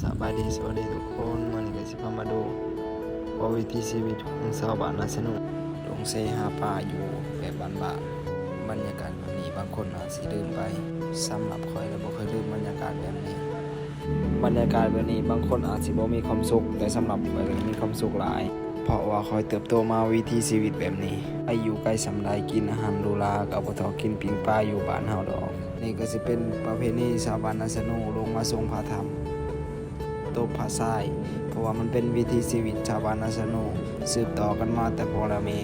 สบายดีสวัสดีทุกคนมันก็สิพามาดูว่าวิถีชีวิตของชาวบ้านนาสนุกลงเซหาปลาอยู่แบบบ้านๆบรรยากาศแบบนี้บางคนอาจสิลืมไปสำหรับคอยแล้วบ่เคยลืมบรรยากาศแบบนี้ บรรยากาศแบบนี้บางคนอาจสิบ่มีความสุขแต่สำหรับข้อยก็มีความสุขหลาย เพราะว่าคอยเติบโตมาวิถีชีวิตแบบนี้ไออยู่ใกล้สำไดกินอาหารหรูหรากับบ่ทอกินปิ้งปลาอยู่บ้านเฮาดอก นี่ก็สิเป็นประเพณีชาวบ้านนาสนุลงมาทรงพระธรรม ตบผาทรายเพราะว่ามันเป็นวิถีชีวิตชาวบ้านนาสนุสืบต่อกันมาแต่พ่อและแม่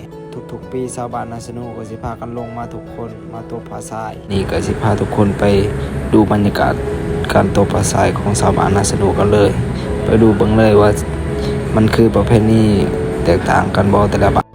ทุกๆ ปีชาวบ้านนาสนุก็สิพากันลงมาทุกคนมาตบผาทรายนี่ก็สิพาทุกคนไปดูบรรยากาศการตบผาทรายของชาวบ้านนาสนุกันเลย ไปดูเบิ่งเลยว่ามันคือประเพณีแตกต่างกันบ่แต่ละบ้าน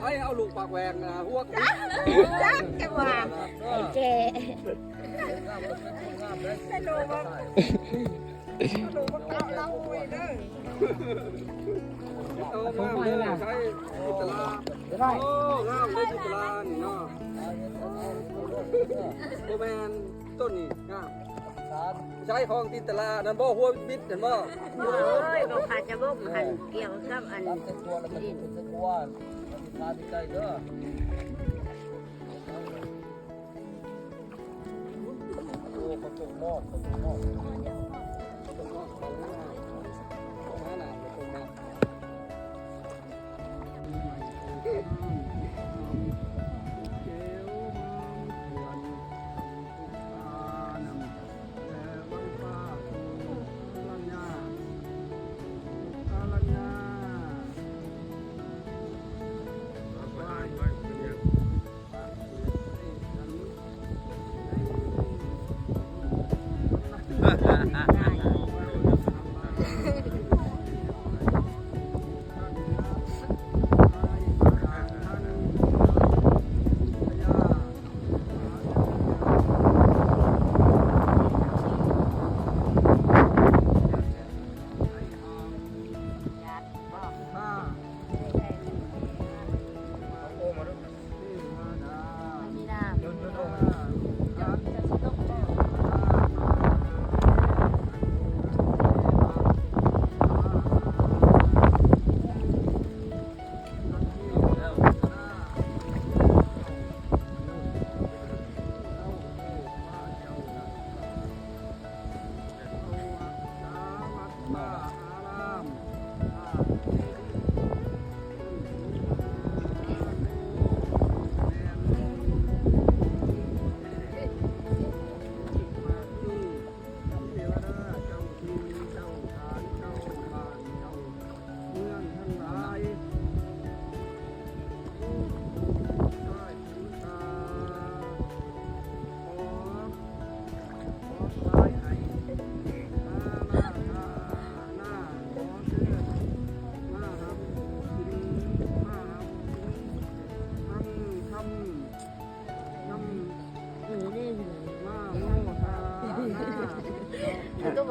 ให้เอาลูกปากแหวงนะหัวจักจังหวะไอ้เจสนุกมากสนุกมากเราไปเด้อเอามาเลยใช้จิตลาโอ้งามเลยจิตลานี่เนาะโบแมนต้นนี่งามใช้ของจิตลานั่นบ่หัวบิดเห็น บ่เกี่ยบอกขาดจะบอกหันเกี่ยวกับอันดินนี่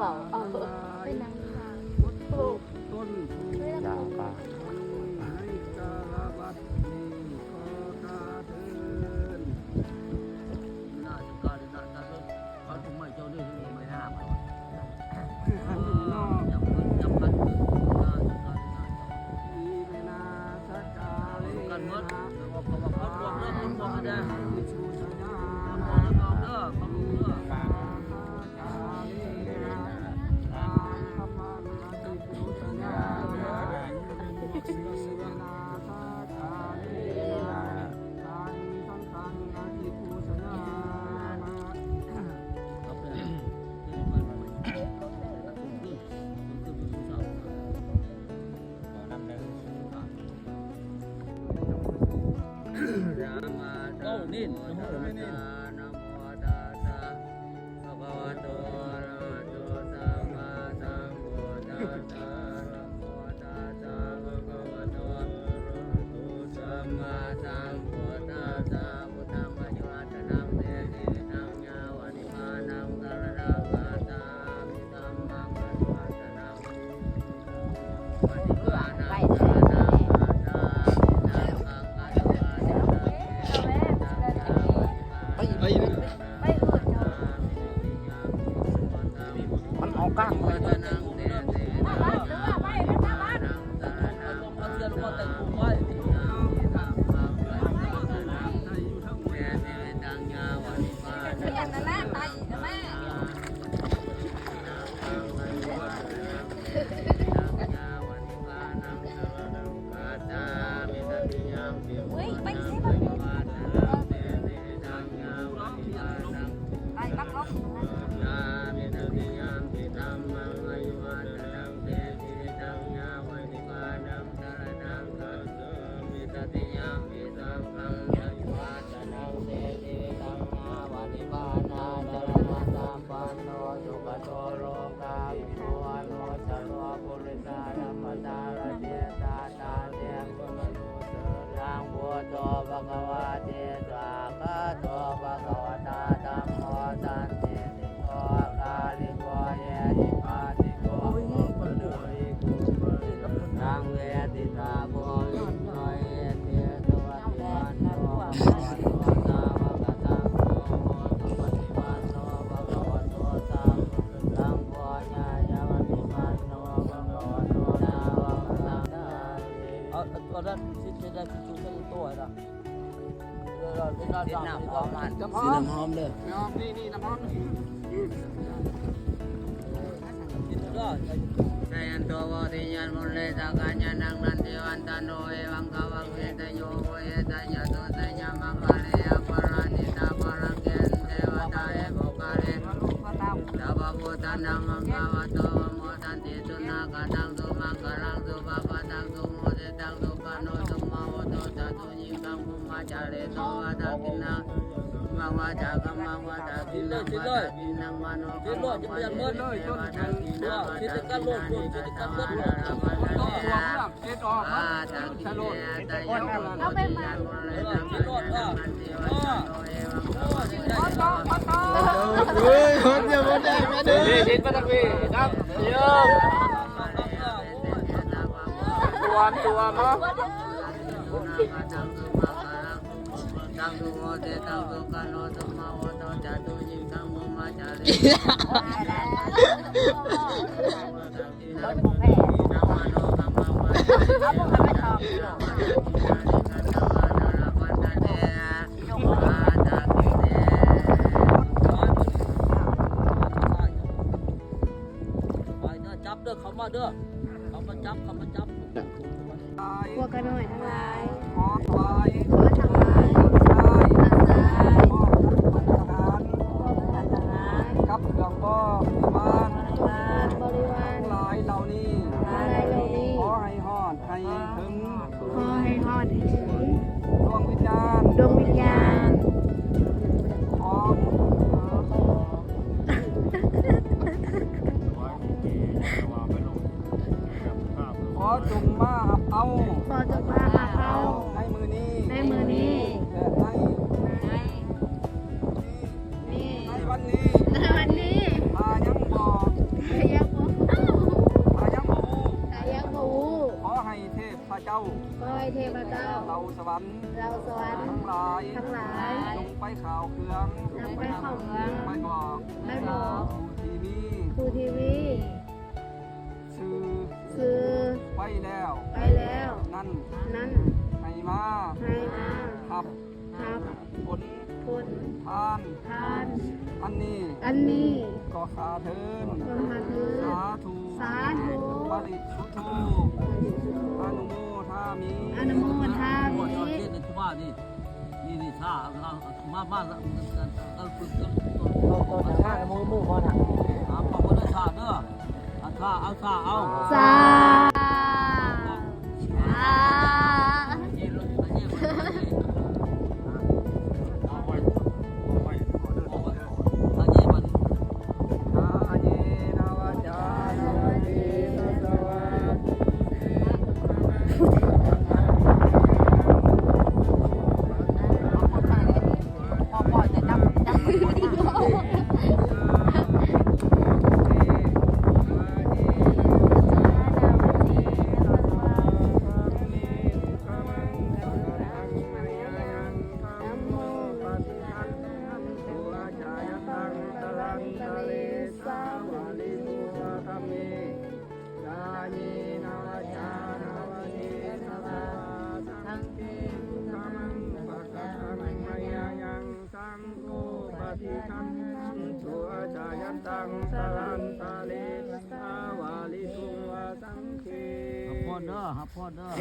แมาโอ้นี่โม มันออกกลางไปเอาเสื้าง เอาเอาด้านที่ที่ได้ที่ชูได้ตัวนะเออได้น้ำหอมมันสีน้ำหอมเลยน้ำนี่นี่น้ำมันกินได้นยันโตวติยันมุเลตากาญานังนันติวันตโนเอวังกาวังเวตโยโวเยตยะโตตยะมังคาเลอปารานิตาปารังเกนเทวตาเอโภคาเลสัพพพุทธานังมังคาวะโตโมทันติสุนาคตังสุมังคลังสุปะปะตังสุ ตังสุปโนสุมาโวโตจัตุยิกังภุมาจาเรโตวะตากินังมังวะจากัมมังวะตากินังวะตากินังมโนกินรอดจะเปลี่ยนเมื่อเลยจนถึงว่ากิจการรวมรวมกิจการรวมรวมต้องรวมรวมเอ็ดออกมาใช่รถเอาไปมากินรอดอะอ่าอ่าเฮ้ยคนเดียวคนแดงมาดิดินมาตะกี้ครับเยี่ยมตัว ตัวนาะตังสุโมเตตังสุกาโนาโวมั้งวะจับเด้อเขามาเด้อเขามาจับเขามาจับ พวกกันหน่อยทั้งหลาย สวรรค์เราสวรรค์ทั้งหลายทั้งหลายลงไปข่าวเครื่องนำไปเข้าเมืองไปบอกไม่บอกทีวีครูทีวีสื่อซื้อไปแล้ว ไปแล้ว นั่น นั้นให้มาให้มาขับครับผลคนทานทานอันนี้ อันนี้ ก็ขาเทินก็มาถือสาธุสาธุปริสุทโธอนุโมทามิอนุโมทามิ นี่นี่ที่ว่านี่นี่นี่ชาเอามามาแล้วเอาฝึกกันก็ก็ชาโมโมพอน่ะเอาพอบ่ได้ชาเด้อเอาชาเอาชาเอาสา งสลันตาเลสาวาลิทุงวาสังเคพ่อเด้อหับพอดเด้อ